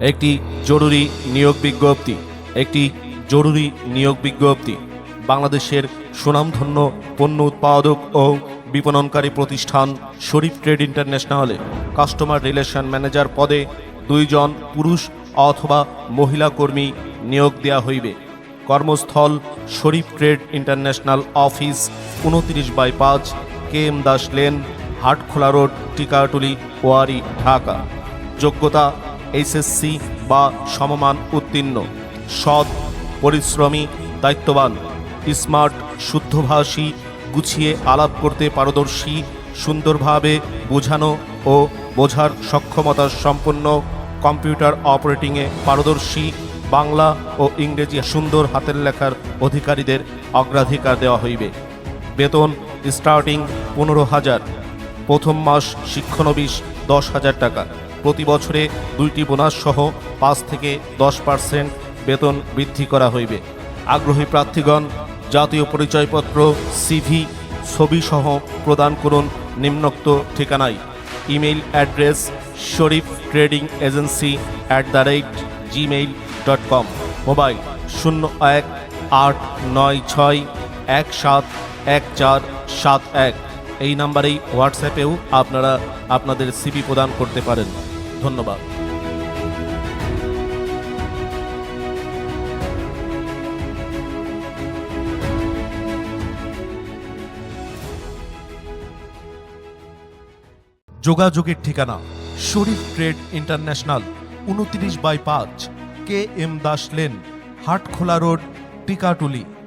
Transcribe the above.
একটি জরুরি নিয়োগ বিজ্ঞপ্তি, একটি জরুরি নিয়োগ বিজ্ঞপ্তি, বাংলাদেশের সুনামধন্য পণ্য উৎপাদক ও বিপণনকারী প্রতিষ্ঠান শরীফ ট্রেড ইন্টারন্যাশনালে কাস্টমার রিলেশন ম্যানেজার পদে দুইজন পুরুষ অথবা মহিলা কর্মী নিয়োগ দেওয়া হইবে। কর্মস্থল শরীফ ট্রেড ইন্টারন্যাশনাল অফিস উনত্রিশ বাই পাঁচ K M Das lane, Hatkhola road, Tikatuli, Wari, Dhaka. যোগ্যতা এইচএসসি বা সমমান উত্তীর্ণ, সৎ, পরিশ্রমী, দায়িত্ববান, স্মার্ট, শুদ্ধভাষী, গুছিয়ে আলাপ করতে পারদর্শী, সুন্দরভাবে বোঝানো ও বোঝার সক্ষমতা সম্পন্ন, কম্পিউটার অপারেটিংয়ে পারদর্শী, বাংলা ও ইংরেজি সুন্দর হাতের লেখার অধিকারীদের অগ্রাধিকার দেওয়া হইবে। বেতন স্টার্টিং পনেরো হাজার, প্রথম মাস শিক্ষানবিশ দশ হাজার টাকা। প্রতি বছরে দুইটি বোনাস সহ পাঁচ থেকে দশ পার্সেন্ট বেতন বৃদ্ধি করা হইবে। আগ্রহী প্রার্থীগণ, জাতীয় পরিচয়পত্র, সিভি, ছবি সহ প্রদান করুন নিম্নোক্ত ঠিকানায়। Email address Sharif trading agency at the rate gmail dot com. Mobile শূন্য এক আট নয় ছয় এক সাত এক চার সাত এক। এই নাম্বারেই হোয়াটসঅ্যাপেও আপনারা আপনাদের সিবি প্রদান করতে পারেন। ধন্যবাদ। যোগাযোগের ঠিকানা, শরীফ ট্রেড ইন্টারন্যাশনাল, উনত্রিশ বাই পাঁচ, K M Das lane, Hatkhola road, Tikatuli.